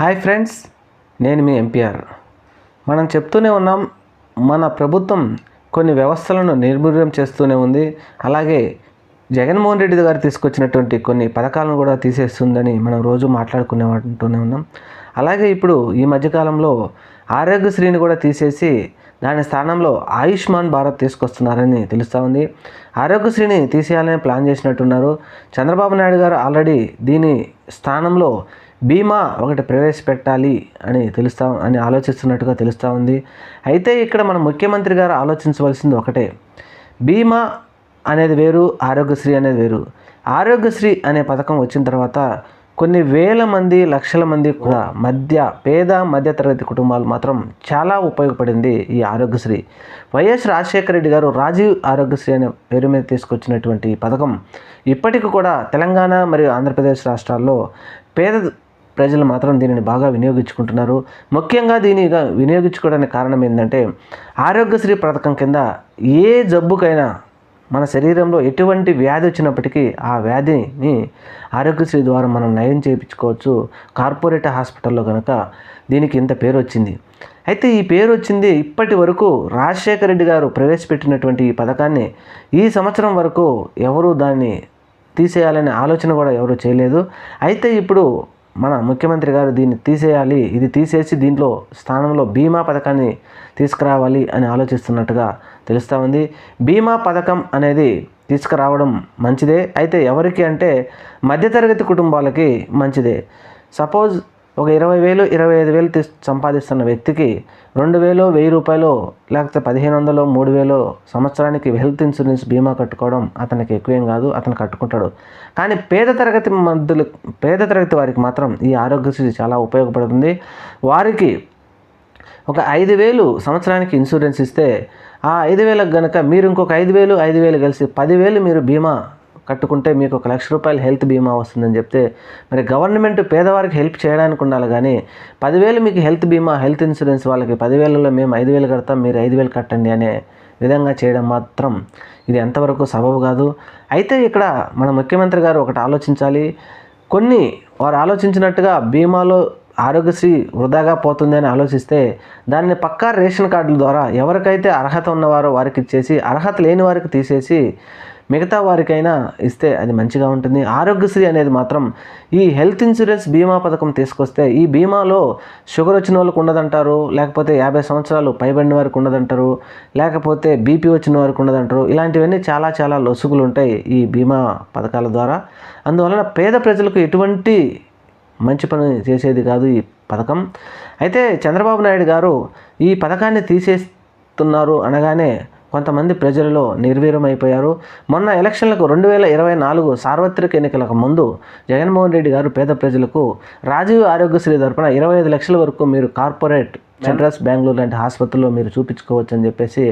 Hi friends నేను మీ MPR మనం చెప్తూనే ఉన్నాం మన ప్రభుత్వం కొన్ని వ్యవస్థలను నిర్మూల్యం చేస్తూనే ఉంది. అలాగే జగన్మోహన్ రెడ్డి గారు తీసుకొచ్చినటువంటి కొన్ని పథకాలను కూడా తీసేస్తుందని మనం రోజు మాట్లాడుకునే అంటూనే ఉన్నాం. అలాగే ఇప్పుడు ఈ మధ్యకాలంలో ఆరోగ్యశ్రీని కూడా తీసేసి దాని స్థానంలో ఆయుష్మాన్ భారత్ తీసుకొస్తున్నారని తెలుస్తూ ఉంది. ఆరోగ్యశ్రీని తీసేయాలని ప్లాన్ చేసినట్టున్నారు. చంద్రబాబు నాయుడు గారు ఆల్రెడీ దీని స్థానంలో బీమా ఒకటి ప్రవేశపెట్టాలి అని తెలుస్తా అని ఆలోచిస్తున్నట్టుగా తెలుస్తూ ఉంది. అయితే ఇక్కడ మన ముఖ్యమంత్రి గారు ఆలోచించవలసింది ఒకటే. బీమా అనేది వేరు ఆరోగ్యశ్రీ అనేది వేరు. ఆరోగ్యశ్రీ అనే పథకం వచ్చిన తర్వాత కొన్ని వేల మంది లక్షల మంది కూడా మధ్య పేద మధ్యతరగతి కుటుంబాలు మాత్రం చాలా ఉపయోగపడింది ఈ ఆరోగ్యశ్రీ. వైఎస్ రాజశేఖర రెడ్డి గారు రాజీవ్ ఆరోగ్యశ్రీ అనే పేరు మీద తీసుకొచ్చినటువంటి ఈ పథకం ఇప్పటికి కూడా తెలంగాణ మరియు ఆంధ్రప్రదేశ్ రాష్ట్రాల్లో పేద ప్రజలు మాత్రం దీనిని బాగా వినియోగించుకుంటున్నారు. ముఖ్యంగా దీని వినియోగించుకోవడానికి కారణం ఏంటంటే ఆరోగ్యశ్రీ పథకం కింద ఏ జబ్బుకైనా మన శరీరంలో ఎటువంటి వ్యాధి వచ్చినప్పటికీ ఆ వ్యాధిని ఆరోగ్యశ్రీ ద్వారా మనం నయం చేయించుకోవచ్చు. కార్పొరేట్ హాస్పిటల్లో కనుక దీనికి ఇంత పేరు వచ్చింది. అయితే ఈ పేరు వచ్చింది ఇప్పటి వరకు రాజశేఖర రెడ్డి గారు ప్రవేశపెట్టినటువంటి ఈ పథకాన్ని ఈ సంవత్సరం వరకు ఎవరు దాన్ని తీసేయాలనే ఆలోచన కూడా ఎవరు చేయలేదు. అయితే ఇప్పుడు మన ముఖ్యమంత్రి గారు దీన్ని తీసేయాలి ఇది తీసేసి దీంట్లో స్థానంలో బీమా పథకాన్ని తీసుకురావాలి అని ఆలోచిస్తున్నట్టుగా తెలుస్తూ ఉంది. బీమా పథకం అనేది తీసుకురావడం మంచిదే అయితే ఎవరికి అంటే మధ్యతరగతి కుటుంబాలకి మంచిదే. సపోజ్ ఒక ఇరవై వేలు ఇరవై ఐదు వేలు తీస్ సంపాదిస్తున్న వ్యక్తికి రెండు వేలు వెయ్యి రూపాయలు లేకపోతే పదిహేను వందలు మూడు వేలు సంవత్సరానికి హెల్త్ ఇన్సూరెన్స్ బీమా కట్టుకోవడం అతనికి ఎక్కువేం కాదు అతను కట్టుకుంటాడు. కానీ పేద తరగతి మధ్యలో పేద తరగతి వారికి మాత్రం ఈ ఆరోగ్యశ్రీ చాలా ఉపయోగపడుతుంది. వారికి ఒక ఐదు వేలు సంవత్సరానికి ఇన్సూరెన్స్ ఇస్తే ఆ ఐదు వేలకు కనుక మీరు ఇంకొక ఐదు వేలు ఐదు వేలు కలిసి పదివేలు మీరు బీమా కట్టుకుంటే మీకు ఒక లక్ష రూపాయలు హెల్త్ బీమా వస్తుందని చెప్తే మరి గవర్నమెంట్ పేదవారికి హెల్ప్ చేయడానికి ఉండాలి కానీ పదివేలు మీకు హెల్త్ బీమా హెల్త్ ఇన్సూరెన్స్ వాళ్ళకి పదివేలలో మేము ఐదు వేలు కడతాం మీరు ఐదు వేలు కట్టండి అనే విధంగా చేయడం మాత్రం ఇది ఎంతవరకు సబబు కాదు. అయితే ఇక్కడ మన ముఖ్యమంత్రి గారు ఒకటి ఆలోచించాలి. కొన్ని వారు ఆలోచించినట్టుగా బీమాలో ఆరోగ్యశ్రీ వృధాగా పోతుందని ఆలోచిస్తే దాన్ని పక్కా రేషన్ కార్డుల ద్వారా ఎవరికైతే అర్హత ఉన్నవారో వారికి ఇచ్చేసి అర్హత లేని వారికి తీసేసి మిగతా వారికైనా ఇస్తే అది మంచిగా ఉంటుంది. ఆరోగ్యశ్రీ అనేది మాత్రం ఈ హెల్త్ ఇన్సూరెన్స్ బీమా పథకం తీసుకొస్తే ఈ బీమాలో షుగర్ వచ్చిన వాళ్ళకు ఉండదంటారు లేకపోతే యాభై సంవత్సరాలు పైబడిన వారికి ఉండదంటారు లేకపోతే బీపీ వచ్చిన వారికి ఉండదంటారు. ఇలాంటివన్నీ చాలా చాలా లొసుగులు ఉంటాయి ఈ బీమా పథకాల ద్వారా. అందువలన పేద ప్రజలకు ఎటువంటి మంచి పని చేసేది కాదు ఈ పథకం. అయితే చంద్రబాబు నాయుడు గారు ఈ పథకాన్ని తీసేస్తున్నారు అనగానే కొంతమంది ప్రజలలో నిర్వీర్యం అయిపోయారు మొన్న ఎలక్షన్లకు రెండు వేల ఇరవై నాలుగు సార్వత్రిక ఎన్నికలకు ముందు జగన్మోహన్ రెడ్డి గారు పేద ప్రజలకు రాజీవ్ ఆరోగ్యశ్రీ తరపున ఇరవై ఐదు లక్షల వరకు మీరు కార్పొరేట్ మెడ్రాస్ బెంగళూరు లాంటి ఆసుపత్రుల్లో మీరు చూపించుకోవచ్చు అని చెప్పేసి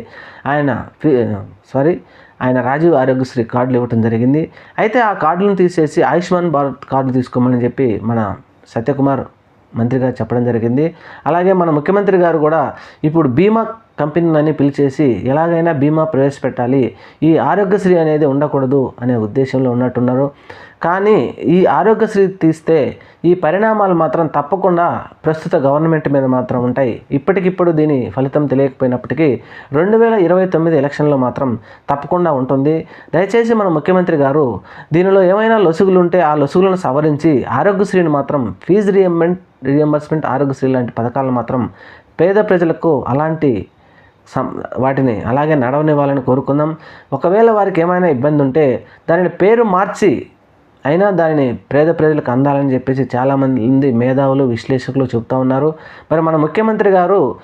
ఆయన సారీ ఆయన రాజీవ్ ఆరోగ్యశ్రీ కార్డులు ఇవ్వటం జరిగింది. అయితే ఆ కార్డులను తీసేసి ఆయుష్మాన్ భారత్ కార్డు తీసుకోమని చెప్పి మన సత్యకుమార్ మంత్రి గారు చెప్పడం జరిగింది. అలాగే మన ముఖ్యమంత్రి గారు కూడా ఇప్పుడు బీమా కంపెనీలని పిలిచేసి ఎలాగైనా బీమా ప్రవేశపెట్టాలి ఈ ఆరోగ్యశ్రీ అనేది ఉండకూడదు అనే ఉద్దేశంలో ఉన్నట్టున్నారు. కానీ ఈ ఆరోగ్యశ్రీ తీస్తే ఈ పరిణామాలు మాత్రం తప్పకుండా ప్రస్తుత గవర్నమెంట్ మీద మాత్రం ఉంటాయి. ఇప్పటికిప్పుడు దీని ఫలితం తెలియకపోయినప్పటికీ రెండు వేల ఇరవై తొమ్మిది ఎలక్షన్లో మాత్రం తప్పకుండా ఉంటుంది. దయచేసి మన ముఖ్యమంత్రి గారు దీనిలో ఏమైనా లొసుగులు ఉంటే ఆ లొసుగులను సవరించి ఆరోగ్యశ్రీని మాత్రం ఫీజు రియంబెంట్ రియంబర్స్మెంట్ ఆరోగ్యశ్రీ లాంటి పథకాలను మాత్రం పేద ప్రజలకు అలాంటి వాటిని అలాగే నడవనివ్వాలని కోరుకుందాం. ఒకవేళ వారికి ఏమైనా ఇబ్బంది ఉంటే దానిని పేరు మార్చి అయినా దానిని పేద ప్రజలకు అందాలని చెప్పేసి చాలామంది మేధావులు విశ్లేషకులు చెప్తా ఉన్నారు. మరి మన ముఖ్యమంత్రి గారు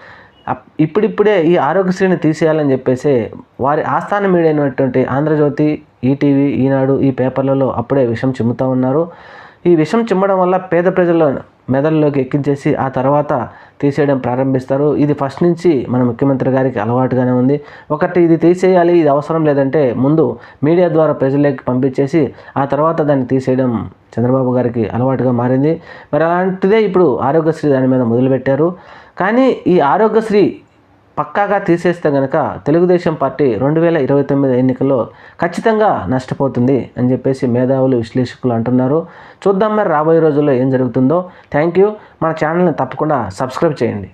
అప్- ఇప్పుడిప్పుడే ఈ ఆరోగ్యశ్రీని తీసేయాలని చెప్పేసి వారి ఆస్థాన మీడియా అయినటువంటి ఆంధ్రజ్యోతి ఈటీవీ ఈనాడు ఈ పేపర్లలో అప్పుడే విషం చిమ్ముతూ ఉన్నారు. ఈ విషం చిమ్మడం వల్ల పేద ప్రజల మెదడులోకి ఎక్కించేసి ఆ తర్వాత తీసేయడం ప్రారంభిస్తారు. ఇది ఫస్ట్ నుంచి మన ముఖ్యమంత్రి గారికి అలవాటుగానే ఉంది. ఒకటి ఇది తీసేయాలి ఇది అవసరం లేదంటే ముందు మీడియా ద్వారా ప్రజల్లోకి పంపించేసి ఆ తర్వాత దాన్ని తీసేయడం చంద్రబాబు గారికి అలవాటుగా మారింది. మరి అలాంటిదే ఇప్పుడు ఆరోగ్యశ్రీ దాని మీద మొదలుపెట్టారు. కానీ ఈ ఆరోగ్యశ్రీ పక్కాగా తీసేస్తే గనక తెలుగుదేశం పార్టీ రెండు వేల ఇరవై తొమ్మిది ఎన్నికల్లో ఖచ్చితంగా నష్టపోతుంది అని చెప్పేసి మేధావులు విశ్లేషకులు అంటున్నారు. చూద్దాం మరి రాబోయే రోజుల్లో ఏం జరుగుతుందో. Thank you. మన ఛానల్ని తప్పకుండా సబ్స్క్రైబ్ చేయండి.